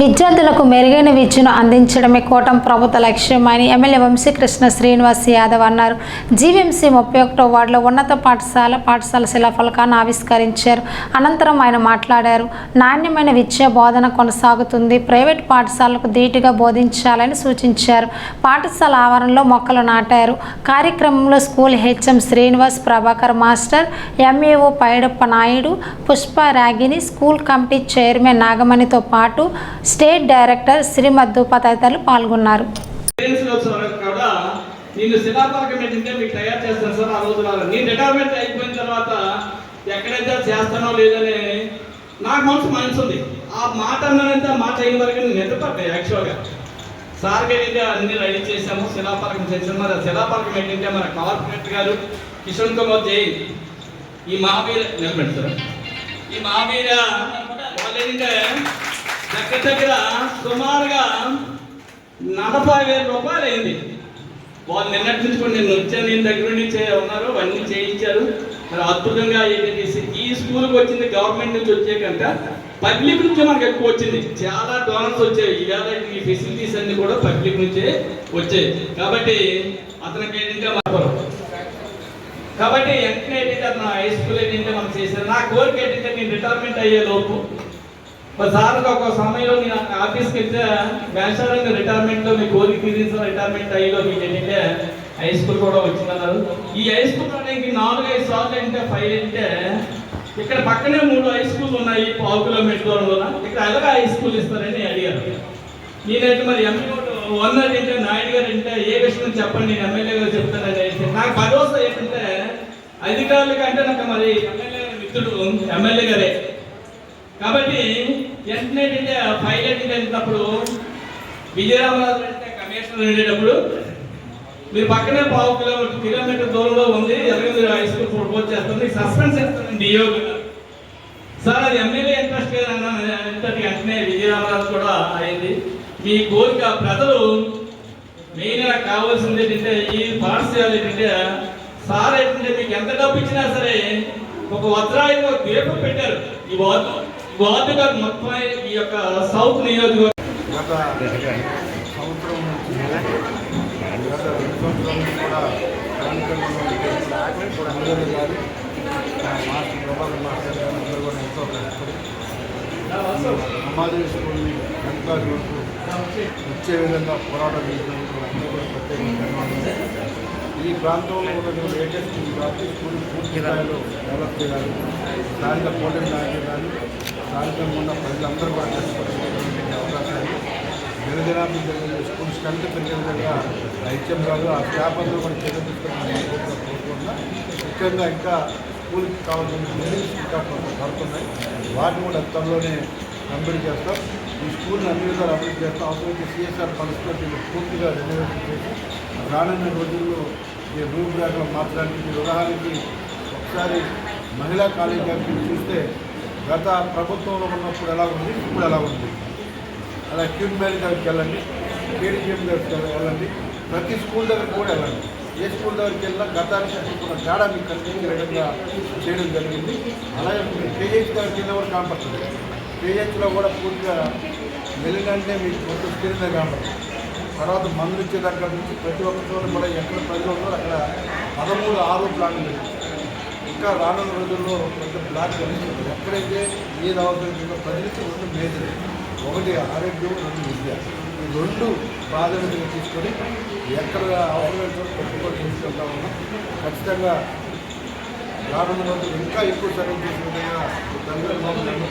విద్యార్థులకు మెరుగైన విద్యను అందించడమే కోటం ప్రభుత్వ లక్ష్యమని ఎమ్మెల్యే వంశీకృష్ణ శ్రీనివాస్ యాదవ్ అన్నారు. జీవీఎంసీ ముప్పై ఒకటో వార్డులో ఉన్నత పాఠశాల పాఠశాల శిలాఫలకాన్ని ఆవిష్కరించారు. అనంతరం ఆయన మాట్లాడారు. నాణ్యమైన విద్య బోధన కొనసాగుతుంది. ప్రైవేట్ పాఠశాలకు ధీటుగా బోధించాలని సూచించారు. పాఠశాల ఆవరణలో మొక్కలు నాటారు. కార్యక్రమంలో school HM Srinivas Prabhakar master MAO Paidappa Naidu Pushpa Ragini school committee chairman నాగమణితో పాటు స్టేట్ డైరెక్టర్ శ్రీమద్దుప తదితరులు పాల్గొన్నారు. పేరెంట్స్లో కూడా నేను శిలాపలకం ఏంటంటే మీకు తయారు చేస్తాను సార్ ఆ రోజు రాదు నేను రిటైర్మెంట్ అయిపోయిన తర్వాత ఎక్కడైతే చేస్తానో లేదని నాకు మనసు మనసు ఉంది. ఆ మాట అన్నానంటే ఆ మాట అయిన వరకు నేను నిద్రపడ్డాయి యాక్చువల్గా సార్కి ఏంటంటే అన్ని రెడీ చేశాము శిలాపలకం చేసాము మరి ఆ శిలాపలకం ఏంటంటే మన కార్పొరేట్ గారు కిషోర్ కుమార్ జైన్ ఈ మహావీర నిలబెట్టి సార్. ఈ మహావీర వాళ్ళు ఏంటంటే దగ్గర దగ్గర సుమారుగా నలభై వేల రూపాయలు అయింది. వాళ్ళు నిన్నటి నుంచి కూడా నేను వచ్చాను నేను దగ్గర నుంచి ఉన్నారు అవన్నీ చేయించారు. మరి అద్భుతంగా చేసి ఈ స్కూల్కి వచ్చింది గవర్నమెంట్ నుంచి వచ్చే కంట పబ్లిక్ నుంచే మనకు ఎక్కువ వచ్చింది. చాలా డోనర్స్ వచ్చాయి. ఇవాళ ఈ ఫెసిలిటీస్ అన్ని కూడా పబ్లిక్ నుంచే వచ్చాయి. కాబట్టి అతనికి ఏంటంటే మన కాబట్టి వెంటనే ఏంటంటే అతను హై స్కూల్ ఏంటంటే మనం చేశారు. నా కోరిక ఏంటంటే నేను రిటైర్మెంట్ అయ్యే లోపు మరి సార్ ఒక సమయంలో నేను ఆఫీస్కి వెళ్తే వేషాలను రిటైర్మెంట్లో మీ కోరిక తీరించిన రిటైర్మెంట్ అయ్యిలో మీకు ఏంటంటే హై స్కూల్ కూడా వచ్చిందన్నారు. ఈ హై స్కూల్ అనేది నాలుగు ఐదు సార్లు అంటే ఫైవ్ అంటే ఇక్కడ పక్కనే మూడు హై స్కూల్ ఉన్నాయి పావు కిలోమీటర్ దూరంలో ఇక్కడ ఎలాగ హై స్కూల్ ఇస్తారని అడిగారు. నేనైతే మరి ఎంపీ వన్ అంటే నాయుడు గారు అంటే ఏ విషయం చెప్పండి నేను ఎమ్మెల్యే గారు చెప్తానని నాకు భరోసా ఏంటంటే అధికారుల కంటే నాకు మరి ఎమ్మెల్యే మిత్రుడు ఎమ్మెల్యే గారే. కాబట్టి వెంటనే ఏంటంటే ఫైల్ వెళ్ళినప్పుడు విజయరామరాజు అంటే కమిషనర్ వెళ్ళేటప్పుడు మీరు పక్కనే పావు కిలోమీటర్ కిలోమీటర్ దూరంలో ఉంది ఎలాగో హై స్కూల్ ప్రపోజ్ చేస్తుంది సస్పెన్స్ చేస్తానండి డిఓ సార్ అది ఎమ్మెల్యే ఇంట్రెస్ట్ లేదన్నాను ఇంతటి వెంటనే విజయరామరాజు కూడా అయింది. మీ కోరిక ప్రజలు మెయిన్గా కావాల్సింది ఏంటంటే ఈ పాఠశాల ఏంటంటే సార్ ఏంటంటే మీకు ఎంత డబ్బు ఇచ్చినా సరే ఒక వజ్రాయి ఒక దీపం పెట్టారు ఈ వార్డు వార్డుగా మొత్తం ఈ యొక్క సౌత్ నియోజకవర్గం గత సంవత్సరం గత రెండు సంవత్సరాల నుంచి కూడా కార్యక్రమంలో అందరూ గారు మాస్టర్ ప్రభాకర్ మాస్టర్ గారు అందరూ కూడా ఎంతో స్కూల్ని వచ్చే విధంగా పోరాటం చేసినందుకు అందరూ కూడా ప్రత్యేకంగా ఈ ప్రాంతంలో ఉన్నటువంటి లేటెస్ట్ స్కూల్ పూర్తి స్థాయిలో డెవలప్ చేయాలి. దానిలో పోటీ నాయకులు కానీ కార్యక్రమం ఉన్న ప్రజలందరూ కూడా కష్టపడేటువంటి అవకాశాలు దినదినాభివృద్ధి జరిగే స్కూల్ స్ట్రెంత్ పెరిగే విధంగా ఐక్యం కాదు. ఆ స్టాఫ్ అందరూ కూడా చర్య తీసుకుని కోరుకుంటున్నా. ముఖ్యంగా ఇంకా స్కూల్కి కావాల్సిన బిల్డింగ్స్ ఇంకా పడుతున్నాయి. వాటిని కూడా త్వరలోనే కంప్లీట్ చేస్తాం. ఈ స్కూల్ని అన్ని విధాలు అభివృద్ధి చేస్తాం. అవసరమైతే సిఎస్ఆర్ ఫండ్స్తో దీన్ని పూర్తిగా రెన్యువేషన్ చేసి రానున్న రోజుల్లో ఈ రూపురేఖలు మార్చడానికి మీరు ఉదాహరణకి ఒకసారి మహిళా కాలేజీ చూస్తే గత ప్రభుత్వంలో ఉన్నప్పుడు ఎలా ఉంది? ఇప్పుడు ఎలా ఉంది? అలా క్యూన్ మ్యారీ దగ్గరికి వెళ్ళండి. కేడీజీఎం దగ్గరికి వెళ్ళండి. ప్రతి స్కూల్ దగ్గరికి కూడా వెళ్ళండి. ఏ స్కూల్ దగ్గరికి వెళ్ళినా గతానికి అసలు తేడా మీకు కనిపించే విధంగా చేయడం జరిగింది. అలాగే మీరు కేజీహెచ్ దగ్గరికి వెళ్ళిన కూడా కనపడుతుంది. కేజీహెచ్లో కూడా పూర్తిగా వెళ్ళినంటే మీకు కొంచెం స్క్రీన్ కనపడుతుంది. తర్వాత మందులు ఇచ్చే దగ్గర నుంచి ప్రతి ఒక్క చోట కూడా ఎక్కడ ప్రజలు ఉన్నారో అక్కడ పదమూడు ఆరు ప్లాన్లు ఇంకా రానున్న రోజుల్లో కొంత బ్లాక్ కనిపిస్తుంది ఎక్కడైతే ఏది అవసరం ప్రజలకి రెండు మేజర్. ఒకటి ఆరోగ్యం రెండు విద్య. ఈ రెండు ప్రాధాన్యతగా తీసుకొని ఎక్కడ అవసరమైన చోట పెట్టుబడి తీసుకుంటా ఉన్నాం. ఖచ్చితంగా రానున్న రోజులు ఇంకా ఎక్కువ సర్వీస్ చేసే విధంగా తల్లిదండ్రులు